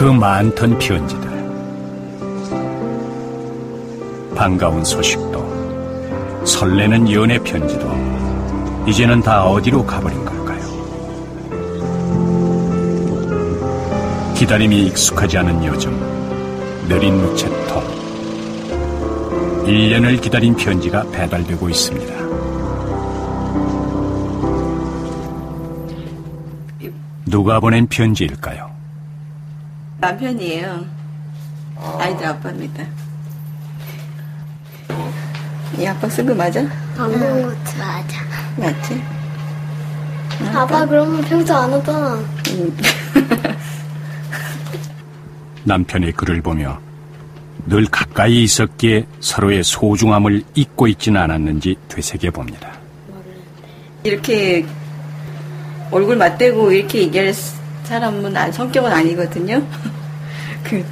그 많던 편지들. 반가운 소식도, 설레는 연애 편지도, 이제는 다 어디로 가버린 걸까요? 기다림이 익숙하지 않은 요즘, 느린 우체통. 1년을 기다린 편지가 배달되고 있습니다. 누가 보낸 편지일까요? 남편이에요. 아이들 아빠입니다. 이 아빠 쓴 거 맞아? 안본 것 같아. 맞아. 맞지? 아빠 그러면 평소 안 오잖아. 남편의 글을 보며 늘 가까이 있었기에 서로의 소중함을 잊고 있지는 않았는지 되새겨 봅니다. 이렇게 얼굴 맞대고 이렇게 얘기할 사람은 안, 성격은 아니거든요. 그,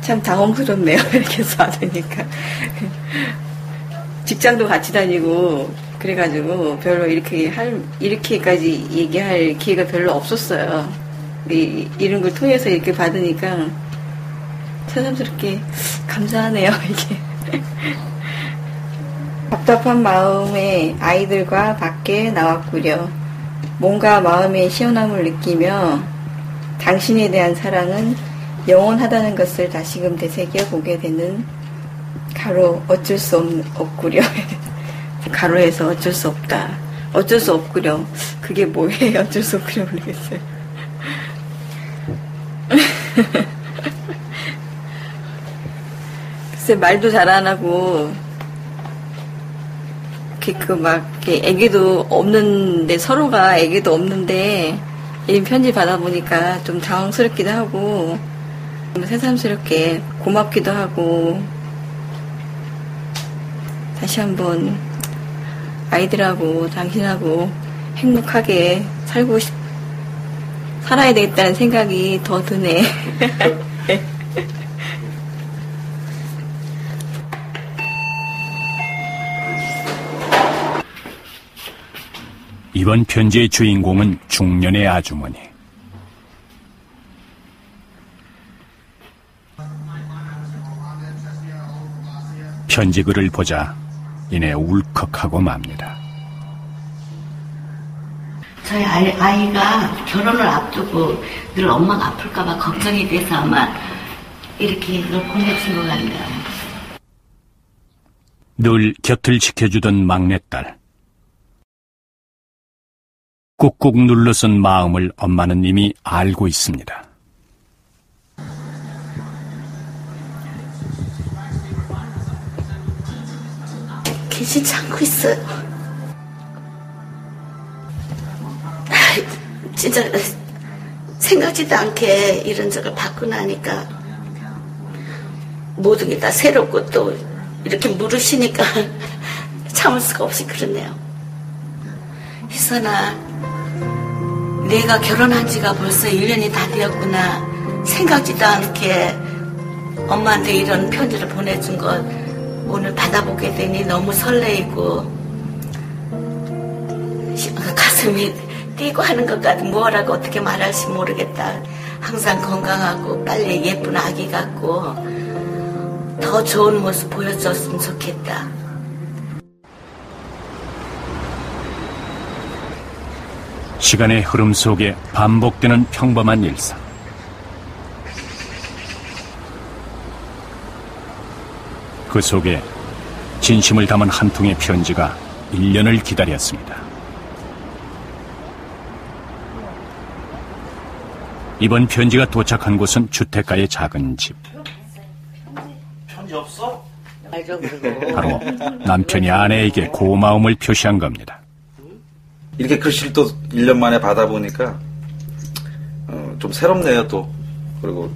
참 당황스럽네요. 이렇게 해서 받으니까. 직장도 같이 다니고, 그래가지고 별로 이렇게 할, 이렇게까지 얘기할 기회가 별로 없었어요. 이, 이런 걸 통해서 이렇게 받으니까 새삼스럽게 감사하네요, 이게. 답답한 마음에 아이들과 밖에 나왔구려. 뭔가 마음의 시원함을 느끼며 당신에 대한 사랑은 영원하다는 것을 다시금 되새겨 보게 되는 가로 어쩔 수 없, 없구려. 가로에서 어쩔 수 없다. 어쩔 수 없구려. 그게 뭐예요? 어쩔 수 없구려 모르겠어요. 글쎄 말도 잘 안 하고 이렇게 그막 애기도 없는데 서로가 애기도 없는데 이 편지 받아보니까 좀 당황스럽기도 하고 새삼스럽게 고맙기도 하고 다시 한번 아이들하고 당신하고 행복하게 살고 싶 살아야 되겠다는 생각이 더 드네. 이번 편지의 주인공은 중년의 아주머니. 편지 글을 보자 이내 울컥하고 맙니다. 저희 아이, 아이 가 결혼을 앞두고 늘 엄마가 아플까봐 걱정이 돼서 아마 이렇게 이걸 보내준 것 같네요. 늘 곁을 지켜주던 막내딸. 꾹꾹 눌러쓴 마음을 엄마는 이미 알고 있습니다. 계시지 않고 있어요. 진짜 생각지도 않게 이런 적을 받고 나니까 모든 게 다 새롭고 또 이렇게 물으시니까 참을 수가 없이 그러네요. 희선아, 내가 결혼한 지가 벌써 1년이 다 되었구나. 생각지도 않게 엄마한테 이런 편지를 보내준 것 오늘 받아보게 되니 너무 설레이고 가슴이 뛰고 하는 것 같아 뭐라고 어떻게 말할지 모르겠다. 항상 건강하고 빨리 예쁜 아기 같고 더 좋은 모습 보여줬으면 좋겠다. 시간의 흐름 속에 반복되는 평범한 일상. 그 속에 진심을 담은 한 통의 편지가 1년을 기다렸습니다. 이번 편지가 도착한 곳은 주택가의 작은 집. 편지 없어? 바로 남편이 아내에게 고마움을 표시한 겁니다. 이렇게 글씨를 또 1년 만에 받아보니까 어, 좀 새롭네요 또 그리고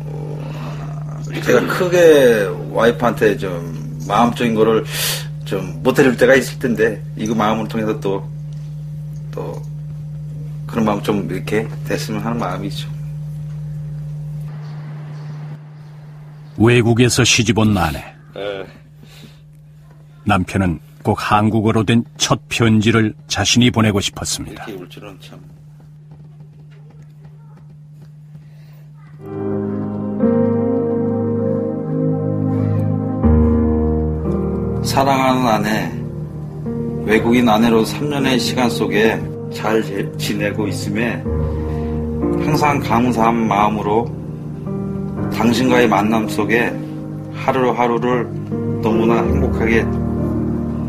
어, 제가 크게 와이프한테 좀 마음적인 거를 좀 못 해줄 때가 있을 텐데 이거 마음을 통해서 또 또 그런 마음 좀 이렇게 됐으면 하는 마음이죠. 외국에서 시집온 아내. 남편은 꼭 한국어로 된 첫 편지를 자신이 보내고 싶었습니다. 사랑하는 아내, 외국인 아내로 3년의 시간 속에 잘 지내고 있음에 항상 감사한 마음으로 당신과의 만남 속에 하루하루를 너무나 행복하게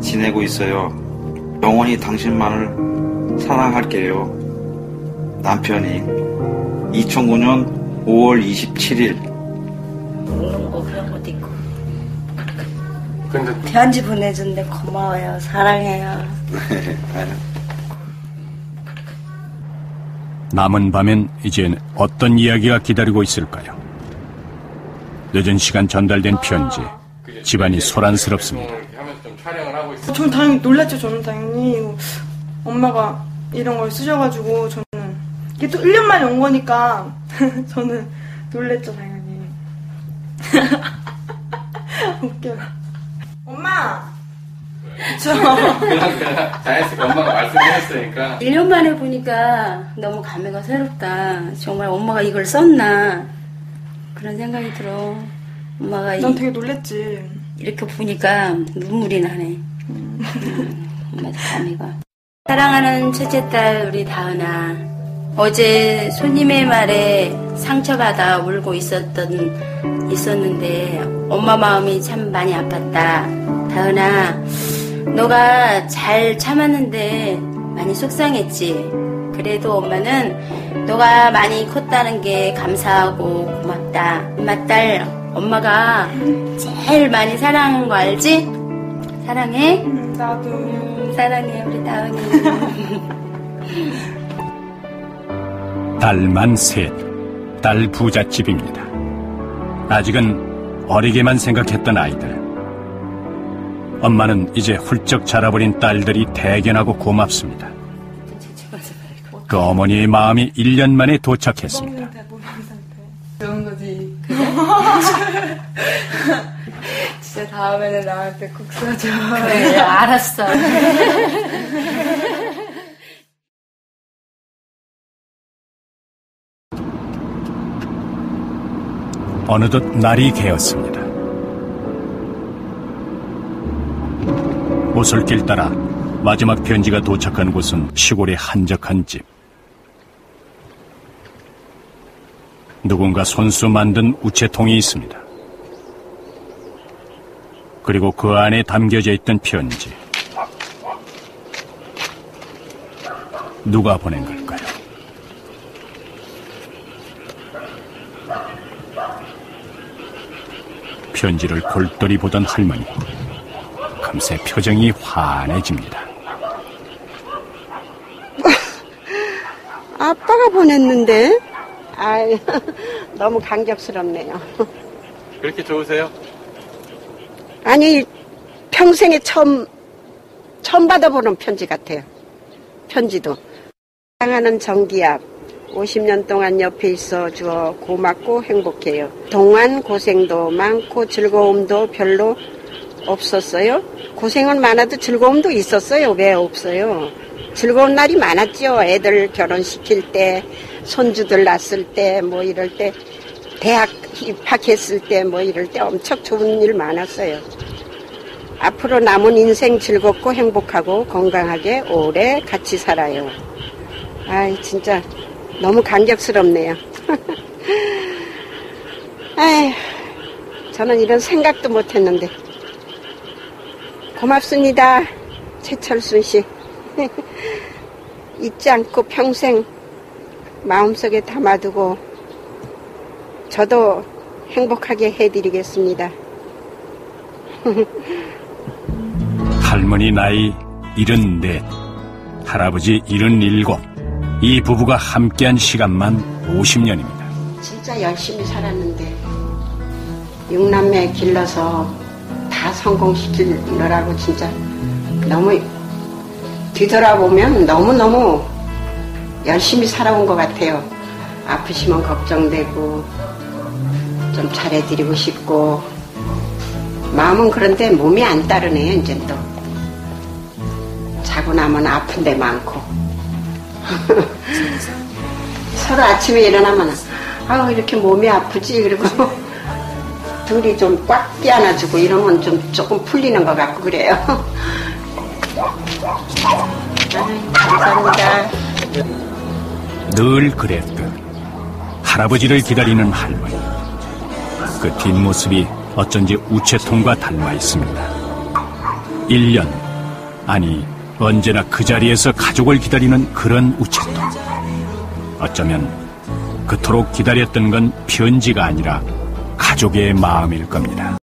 지내고 있어요. 영원히 당신만을 사랑할게요. 남편이 2009년 5월 27일 먹는 거 그런 것도 있고. 근데 편지 보내준데 고마워요. 사랑해요. 남은 밤엔 이젠 어떤 이야기가 기다리고 있을까요? 늦은 시간 전달된 편지. 집안이 소란스럽습니다. 저는 당연히 놀랐죠. 저는 당연히 엄마가 이런 걸 쓰셔가지고 저는 이게 또 1년 만에 온 거니까 저는 놀랬죠 당연히. 웃겨. 엄마. 그냥 그냥 자연스럽게 엄마가 말씀하셨으니까 1년 만에 보니까 너무 감회가 새롭다. 정말 엄마가 이걸 썼나. 그런 생각이 들어. 엄마가 이, 난 되게 놀랬지. 이렇게 보니까 눈물이 나네. 사랑하는 첫째 딸 우리 다은아. 어제 손님의 말에 상처받아 울고 있었던 있었는데 엄마 마음이 참 많이 아팠다. 다은아, 너가 잘 참았는데 많이 속상했지. 그래도 엄마는 너가 많이 컸다는 게 감사하고 고맙다. 엄마 딸, 엄마가 제일 많이 사랑하는 거 알지? 사랑해? 음, 나도. 음, 사랑해 우리 다은이. 딸만 셋, 딸 부잣집입니다. 아직은 어리게만 생각했던 아이들. 엄마는 이제 훌쩍 자라버린 딸들이 대견하고 고맙습니다. 그 어머니의 마음이 1년 만에 도착했습니다. 그런 거지. 진짜 다음에는 나한테 국 써줘. 그래, 알았어. 어느덧 날이 개었습니다. 오솔길 따라 마지막 편지가 도착한 곳은 시골의 한적한 집. 누군가 손수 만든 우체통이 있습니다. 그리고 그 안에 담겨져 있던 편지. 누가 보낸 걸까요? 편지를 골똘히 보던 할머니. 금세 표정이 환해집니다. 아빠가 보냈는데. 아이, 너무 감격스럽네요. 그렇게 좋으세요? 아니, 평생에 처음, 처음 받아보는 편지 같아요. 편지도. 사랑하는 정기압. 50년 동안 옆에 있어 주어 고맙고 행복해요. 동안 고생도 많고 즐거움도 별로 없었어요. 고생은 많아도 즐거움도 있었어요. 왜 없어요? 즐거운 날이 많았죠. 애들 결혼시킬 때, 손주들 낳았을 때, 뭐 이럴 때, 대학 입학했을 때, 뭐 이럴 때 엄청 좋은 일 많았어요. 앞으로 남은 인생 즐겁고 행복하고 건강하게 오래 같이 살아요. 아이, 진짜 너무 감격스럽네요. 아휴, 저는 이런 생각도 못 했는데. 고맙습니다. 최철순 씨. 잊지 않고 평생 마음속에 담아두고 저도 행복하게 해드리겠습니다. 할머니 나이 74, 할아버지 77. 이 부부가 함께한 시간만 50년입니다. 진짜 열심히 살았는데 육남매 길러서 다 성공시키느라고 진짜 너무 뒤돌아보면 너무너무 열심히 살아온 것 같아요. 아프시면 걱정되고 좀 잘해드리고 싶고 마음은 그런데 몸이 안 따르네요 이제 또 자고 나면 아픈 데 많고 서로 아침에 일어나면 아우 이렇게 몸이 아프지 그리고 둘이 좀 꽉 끼안아주고 이러면 좀 조금 풀리는 것 같고 그래요. 감사합니다. 늘 그랬듯 할아버지를 기다리는 할머니. 그 뒷모습이 어쩐지 우체통과 닮아 있습니다. 1년, 아니 언제나 그 자리에서 가족을 기다리는 그런 우체통. 어쩌면 그토록 기다렸던 건 편지가 아니라 가족의 마음일 겁니다.